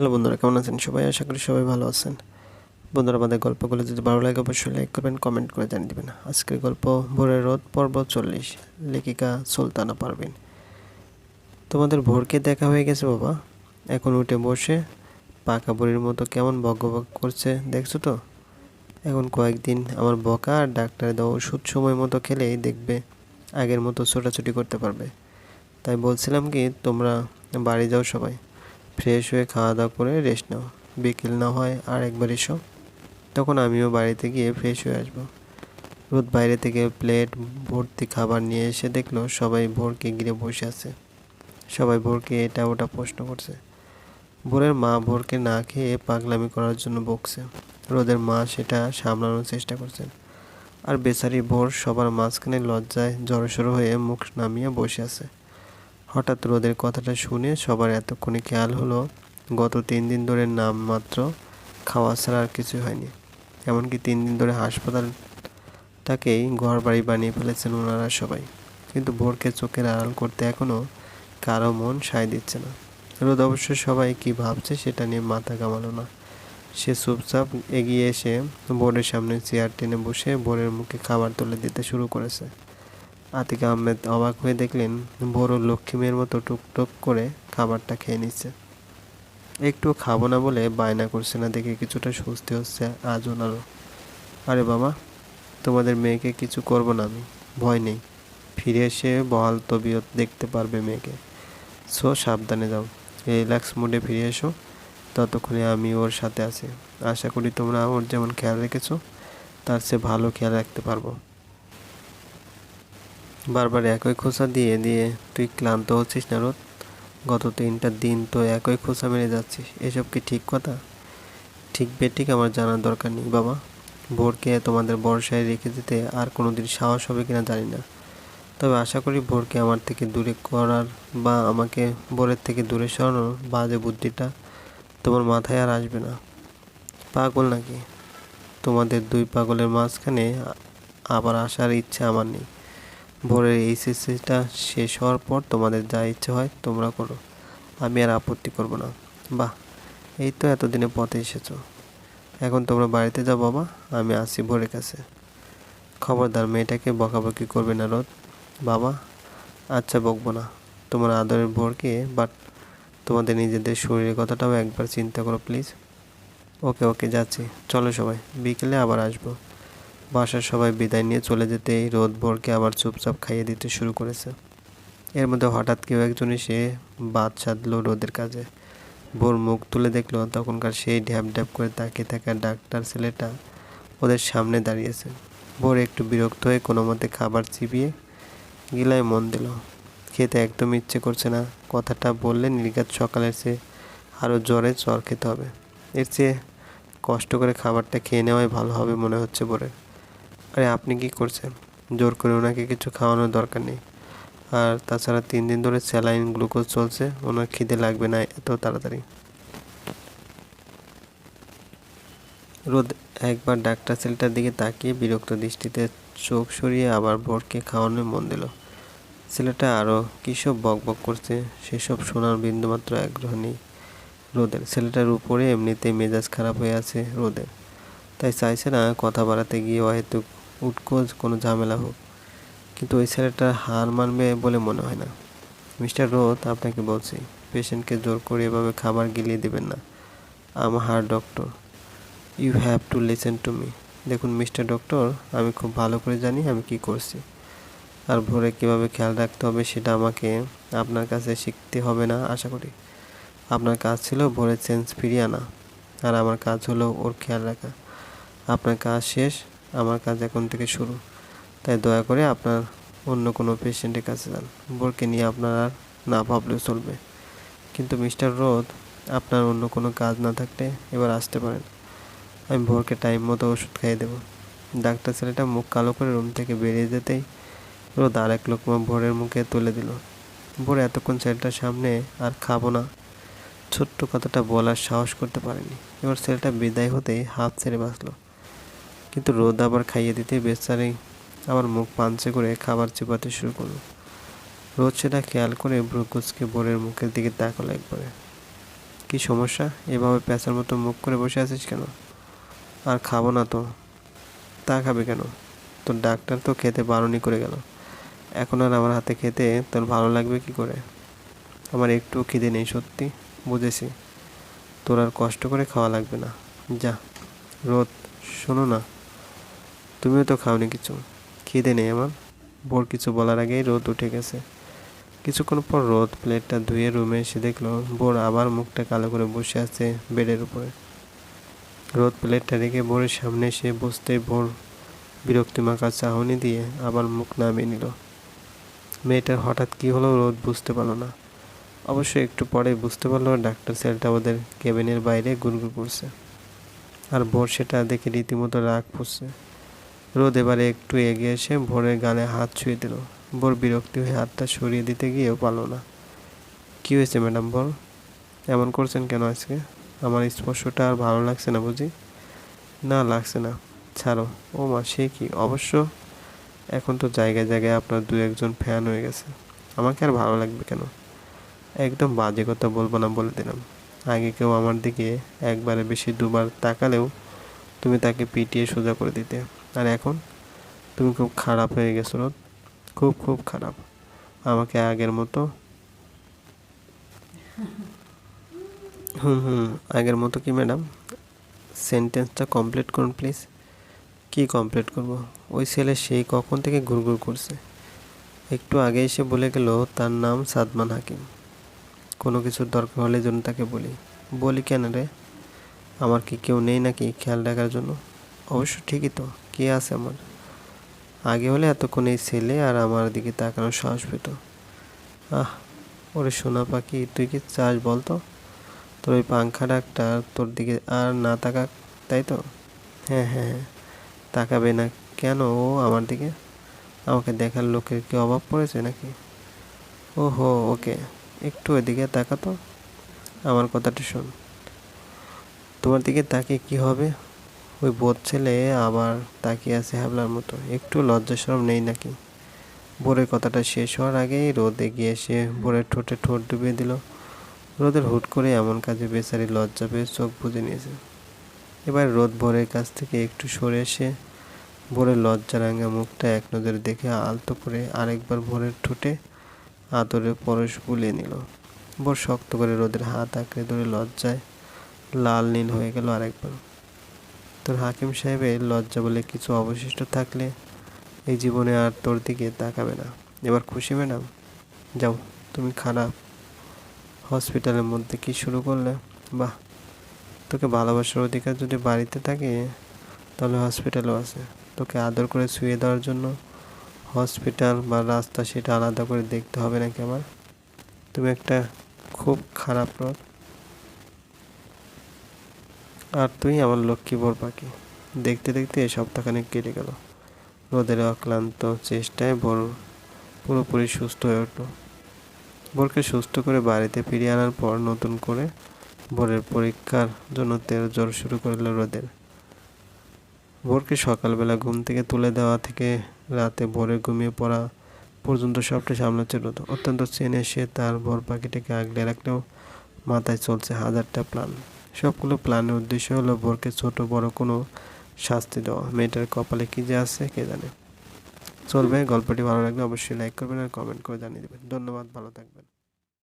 Hello বন্ধুরা, কেমন আছেন সবাই? আশা করি সবাই ভালো আছেন। বন্ধুরা, আমাদের গল্পগুলো যদি ভালো লাগে, অবশ্যই লাইক করবেন কমেন্ট করে জানিয়ে দেবেন। আজকের গল্প ভোরের রোদ, পর্ব চল্লিশ। লেখিকা সুলতানা পারবেন তোমাদের ভোরকে দেখা হয়ে গেছে বাবা। এখন উঠে বসে পাকা বুড়ির মতো কেমন বক বক করছে, দেখছ তো? এখন কয়েকদিন আমার বকা আর ডাক্তার দেওয়া ওষুধ সময় মতো খেলেই দেখবে আগের মতো ছোটাছুটি করতে পারবে। তাই বলছিলাম কি, তোমরা বাড়ি যাও সবাই। ফ্রেশ হয়ে খাওয়া দাওয়া করে রেস্ট নাও। বিকেল না হয় আর একবার এসো। তখন আমিও বাড়িতে গিয়ে ফ্রেশ হয়ে আসব। রোদ বাইরে থেকে প্লেট ভর্তি খাবার নিয়ে এসে দেখল সবাই ভোরকে ঘিরে বসে আছে। সবাই ভোরকে এটা ওটা প্রশ্ন করছে। ভোরের মা ভোরকে না খেয়ে পাগলামি করার জন্য বকছে। রোদের মা সেটা সামলানোর চেষ্টা করছেন। আর বেচারি ভোর সবার মাঝখানে লজ্জায় জড়সড় হয়ে মুখ নামিয়ে বসে আছে। হঠাৎ রোদের কথাটা শুনে সবার এতক্ষণে খেয়াল হলো গত তিন দিন ধরে নামমাত্র খাওয়া ছাড়া আর কিছুই হয়নি। এমনকি তিন দিন ধরে হাসপাতালটাকেই ঘর বাড়ি বানিয়ে ফেলেছেন ওনারা সবাই। কিন্তু ভোরকে চোখের আড়াল করতে এখনও কারও মন সায় দিচ্ছে না। রোদ অবশ্য সবাই কি ভাবছে সেটা নিয়ে মাথা কামালো না। সে চুপচাপ এগিয়ে এসে বোর্ডের সামনে চেয়ার টেনে বসে বোর্ডের মুখে খাবার তুলে দিতে শুরু করেছে। আতিক আহমেদ অবাক হয়ে দেখলেন, বড় লক্ষ্মী মেয়ের মতো টুকটুক করে খাবারটা খেয়ে নিচ্ছে। একটু খাব না বলে বায়না করছে না দেখে কিছুটা স্বস্তি হচ্ছে আজ ওনারও আরে বাবা, তোমাদের মেয়েকে কিছু করব না আমি, ভয় নেই। ফিরে এসে বহাল তবিয়ত দেখতে পারবে মেয়েকে। সো, সাবধানে যাও। রিল্যাক্স মুডে ফিরে এসো। ততক্ষণে আমি ওর সাথে আছি। আশা করি তোমরা ওর যেমন খেয়াল রেখেছো, তার চেয়ে ভালো খেয়াল রাখতে পারব। বারবার একই খোঁচা দিয়ে দিয়ে তুই ক্লান্ত হচ্ছিস না, রোদ? গত তিনটা দিন তো একই খোঁচা মেরে যাচ্ছিস এসব কি ঠিক কথা? ঠিক বেঠিক আমার জানার দরকার নেই, বাবা। ভোরকে তোমাদের বর্ষায় রেখে দিতে আর কোনো দিন সাহস হবে কিনা জানি না। তবে আশা করি ভোরকে আমার থেকে দূরে করার বা আমাকে বোরের থেকে দূরে সরানোর বাজে বুদ্ধিটা তোমার মাথায় আর আসবে না। পাগল নাকি? তোমাদের দুই পাগলের মাঝখানে আবার আসার ইচ্ছা আমার নেই। ভোরের এইচএসসিটা শেষ হওয়ার পর তোমাদের যা ইচ্ছে হয় তোমরা করো। আমি আর আপত্তি করব না। বাহ, এই তো এতদিনে পথে এসেছ। এখন তোমরা বাড়িতে যাও বাবা, আমি আসি ভোরের কাছে। খবরদার, মেয়েটাকে বকাবকি করবে না রোদ। বাবা আচ্ছা বকবো না। তোমার আদরের ভোরকে বাট তোমাদের নিজেদের শরীরের কথাটাও একবার চিন্তা করো প্লিজ। ওকে ওকে, যাচ্ছি। চলো সবাই, বিকেলে আবার আসব। বাসার সবাই বিদায় নিয়ে চলে যেতেই রোদ ভোরকে আবার চুপচাপ খাইয়ে দিতে শুরু করেছে। এর মধ্যে হঠাৎ কেউ একজন এসে বাদ সাধলো রোদের কাজে। ভোর মুখ তুলে দেখল তখনকার সেই ঢ্যাপ ঢ্যাপ করে তাকিয়ে থাকা ডাক্তার ছেলেটা ওদের সামনে দাঁড়িয়েছে। ভোর একটু বিরক্ত হয়ে কোনো মতে খাবার চিবিয়ে গিলায় মন দিল। খেতে একদম ইচ্ছে করছে না, কথাটা বললে নির্গাত সকালের চেয়ে আরও জ্বরে চর খেতে হবে। এর চেয়ে কষ্ট করে খাবারটা খেয়ে নেওয়াই ভালো হবে মনে হচ্ছে ভোরের। আরে আপনি কি করছেন? জোর করে ওনাকে কিছু খাওয়ানোর দরকার নেই। আর তাছাড়া তিন দিন ধরে স্যালাইন গ্লুকোজ চলছে, ওনার খিদে লাগবে না এত তাড়াতাড়ি। রোদ, একবার ডাক্তার ছেলেটার দিকে তাকিয়ে বিরক্ত দৃষ্টিতে চোখ সরিয়ে আবার ভোরকে খাওয়ানোর মন দিল। ছেলেটা আরও কিসব বক বক করছে, সেসব শোনার বিন্দুমাত্র আগ্রহ নেই। রোদের, ছেলেটার উপরে এমনিতেই মেজাজ খারাপ হয়ে আছে রোদের। তাই চাইছে না কথা বাড়াতে গিয়ে হয়তো উৎকোচ কোনো ঝামেলা হোক। কিন্তু ওই ছেলেটা হার মানবে বলে মনে হয় না। মিস্টার রোদ আপনাকে বলছি, পেশেন্টকে জোর করে এভাবে খাবার গিলিয়ে দেবেন না। আমার হার doctor. You have to listen to me. দেখুন মিস্টার ডক্টর, আমি খুব ভালো করে জানি আমি কি করছি। আর ভোরে কীভাবে খেয়াল রাখতে হবে সেটা আমাকে আপনার কাছে শিখতে হবে না, আশা করি। আপনার কাজ ছিল ভোরের চেঞ্জ ফিরিয়ে আনা। আর আমার কাজ হলো ওর খেয়াল রাখা। আপনার কাজ শেষ আমার কাজ এখন থেকে শুরু। তাই দয়া করে আপনার অন্য কোনো পেশেন্টের কাছে যান। বোরকে নিয়ে আপনার আর না ভাবলেও চলবে। কিন্তু মিস্টার রোদ, আপনার অন্য কোনো কাজ না থাকলে এবার আসতে পারেন। আমি ভোরকে টাইম মতো ওষুধ খাইয়ে দেবো। ডাক্তার ছেলেটা মুখ কালো করে রুম থেকে বেরিয়ে যেতেই রোদ আর এক লোকমা ভোরের মুখে তুলে দিল। ভোর এতক্ষণ ছেলেটার সামনে আর খাব না। ছোট্ট কথাটা বলার সাহস করতে পারেনি। এবার ছেলেটা বিদায় হতেই হাত ছেড়ে বাঁচলো। কিন্তু রোদ আবার খাইয়ে দিতে বেচারি আবার মুখ পাঞ্চে করে খাবার চিপাতে শুরু করল। রোদ সেটা খেয়াল করে ব্রুকুচকে বোরের মুখের দিকে তাকালো একবারে। কি সমস্যা? এভাবে প্যাঁচার মতো মুখ করে বসে আছিস কেন? আর খাব না তো। তা খাবে কেন? তোর ডাক্তার তো খেতে বারণই করে গেল। এখন আর আমার হাতে খেতে তোর ভালো লাগবে কি করে? আমার একটু খিদে নেই, সত্যি। বুঝেছি। তোর আর কষ্ট করে খাওয়া লাগবে না। যা, রোদ, শোনো না। তুমিও তো খাওনি কিছু। খিদে নেই আমার। বোর কিছু বলার আগেই রোদ উঠে গেছে। কিছুক্ষণ পর রোদ প্লেটটা ধুয়ে রুমে এসে দেখল বোর আবার মুখটা কালো করে বসে আছে বেডের উপরে। রোদ প্লেটটা রেখে বোরের সামনে এসে বসতেই ভোর বিরক্তি মাখা চাহনি দিয়ে আবার মুখ নামিয়ে নিল। মেয়েটার হঠাৎ কি হলো রোদ বুঝতে পারল না। অবশ্য একটু পরে বুঝতে পারল ডাক্তার সেলটা ওদের কেবিনের বাইরে গুড়গুড় করছে। আর বোর সেটা দেখে রীতিমতো রাগ ফুসছে। রোদ এবারে একটু এগিয়ে এসে ভোরের গালে হাত ছুঁয়ে দিল। ভোর বিরক্তি হয়ে হাতটা সরিয়ে দিতে গিয়েও পারল না। কী হয়েছে ম্যাডাম ভোর এমন করছেন কেন আজকে? আমার স্পর্শটা আর ভালো লাগছে না বুঝি? না, লাগছে না। ছাড়ো। ও মা, সে কি? অবশ্য এখন তো জায়গায় জায়গায় আপনার দু একজন ফ্যান হয়ে গেছে। আমাকে আর ভালো লাগবে কেন? একদম বাজে কথা বলব না বলে দিলাম। আগে কেউ আমার দিকে একবারে বেশি দুবার তাকালেও তুমি তাকে পিটিয়ে সোজা করে দিতে। আর এখন? তুমি খুব খারাপ হয়ে গেছো রোদ। খুব খুব খারাপ। আমাকে আগের মতো হুম হুম আগের মতো কি ম্যাডাম? সেন্টেন্সটা কমপ্লিট করুন প্লিজ। কি কমপ্লিট করব? ওই ছেলে সেই কখন থেকে ঘুরঘুর করছে? একটু আগে এসে বলে গেল তার নাম সাদমান হাকিম। কোনো কিছুর দরকার হলে জন্য তাকে বলি। বলি কেন রে? আমার কি কেউ নেই নাকি খেয়াল রাখার জন্য? অবশ্য ঠিকই তো। কে আছে আমার? আগে হলে এতক্ষণ এই ছেলে আর আমার দিকে তাকানোর সাহস পেত। আহ, ওরে সোনা পাখি, তুই কি চাস বলতো তোর ওই পাংখা ডাক্তার তোর দিকে আর না তাকাক, তাই তো? হ্যাঁ হ্যাঁ হ্যাঁ। তাকাবে না কেন ও আমার দিকে? আমাকে দেখার লোকের কি অভাব পড়েছে নাকি? ও হো ওকে। একটু এদিকে তাকাতো আমার কথাটা শোন। তোমার দিকে তাকিয়ে কি হবে? ওই বোধ ছেলে আবার তাকিয়ে আছে হ্যাবলার মতো। একটু লজ্জা সরম নেই নাকি? বোরের কথাটা শেষ হওয়ার আগেই রোদে গিয়ে এসে বোরের ঠোঁটে ঠোঁট ডুবিয়ে দিল। রোদের হুট করে এমন কাজে বেচারি লজ্জা পেয়ে চোখ বুঝে নিয়েছে। এবার রোদ ভোরের কাছ থেকে একটু সরে এসে ভোরের রাঙা মুখটা এক নজরে দেখে আলতো করে আরেকবার ভোরের ঠোঁটে আদরে পরশ বুলিয়ে নিল। ভোর শক্ত করে রোদের হাত আঁকড়ে ধরে লজ্জায় লাল নীল হয়ে গেল আরেকবার। তোর হাকিম সাহেবের লজ্জা বলে কিছু অবশিষ্ট থাকলে এই জীবনে আর তোর দিকে তাকাবে না। এবার খুশি, ম্যাডাম? যাও, তুমি খারাপ হসপিটালের মধ্যে কি শুরু করলে? বাহ, তোকে ভালোবাসার অধিকার যদি বাড়িতে থাকে, তাহলে হসপিটালও আছে। তোকে আদর করে শুয়ে দেওয়ার জন্য হসপিটাল বা রাস্তা সেটা আলাদা করে দেখতে হবে নাকি আমার? তুমি একটা খুব খারাপ রোগ আর তুই আমার লক্ষ্মী বর পাখি। দেখতে দেখতে সপ্তাহখানেক কেটে গেল। রোদের অক্লান্ত চেষ্টায় ভোর পুরোপুরি সুস্থ হয়ে উঠল। ভোরকে সুস্থ করে বাড়িতে ফিরিয়ে আনার পর নতুন করে ভোরের পরীক্ষার জন্য তেল জ্বর শুরু করল রোদের। ভোরকে সকালবেলা ঘুম থেকে তুলে দেওয়া থেকে রাতে ভোরে ঘুমিয়ে পড়া পর্যন্ত সবটা সামলাচ্ছে রোদ। অত্যন্ত চেনে সে তার ভোর পাখিটাকে আগলে রাখলেও মাথায় চলছে হাজারটা প্ল্যান সবগুলো প্ল্যানের উদ্দেশ্য হলো বোরকে ছোট বড় কোনো শাস্তি দেওয়া। মেয়েটার কপালে কী যে আছে, কে জানে? চলবে, গল্পটি ভালো লাগলে অবশ্যই লাইক করবেন আর কমেন্ট করে জানিয়ে দেবেন। ধন্যবাদ, ভালো থাকবেন।